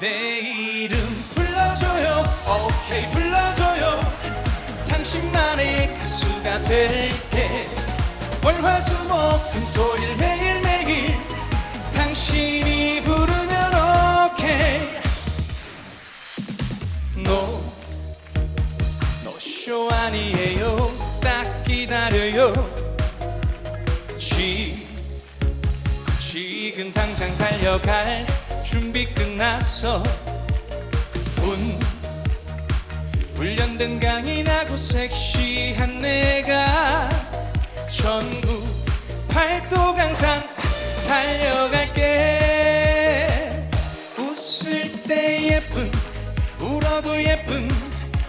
내 이름 불러줘요. 오케이 불러줘요. 당신만의 가수가 될게. 월화수목 금토일 매일매일 당신이 부르면 오케이. 노 노쇼 아니에요. 딱 기다려요 쥐 지금 당장 달려갈 준비 끝났어. 운 훈련된 강인하고 섹시한 내가 전국 팔도 강산 달려갈게. 웃을 때 예쁜 울어도 예쁜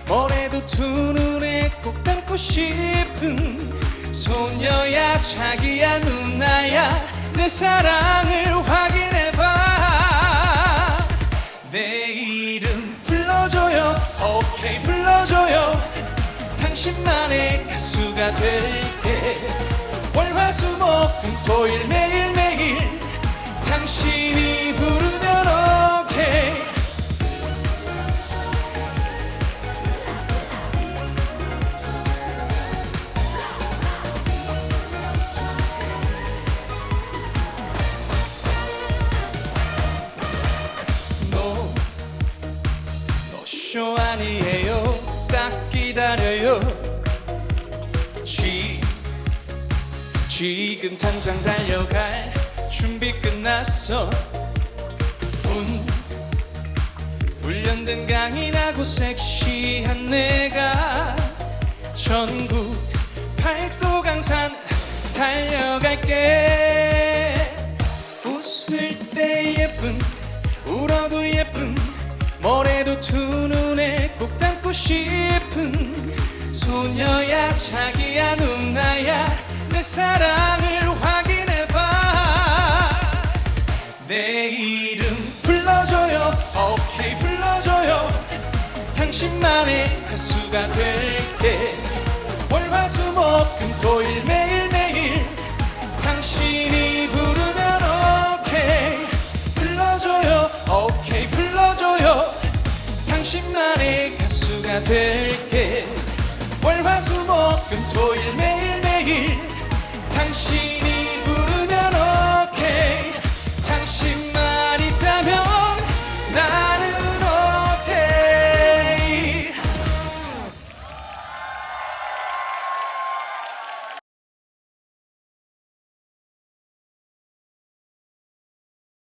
뭐래도 두 눈에 꼭 담고 싶은 소녀야 자기야 누나야 내 사랑을 확인해봐. 내 이름 불러줘요. 오케이 불러줘요. 당신만의 가수가 될게. 월화수목금토일 매 10초 아니에요. 딱 기다려요. 지, 지금 당장 달려갈 준비 끝났어. 운 훈련된 강인하고 섹시한 내가 전국 팔도 강산 달려갈게. 웃을 때 예쁜 울어도 예쁜 싶은 소녀야 자기야 누나야 내 사랑을 확인해봐. 내 이름 불러줘요. 오케이 불러줘요. 당신만의 가수가 될게. 월화수목금 토일 매일매일 당신이 부르면 오케이. 불러줘요. 오케이 불러줘요. 당신만의 가수가 될게. 월화수목금 토일 매일매일 당신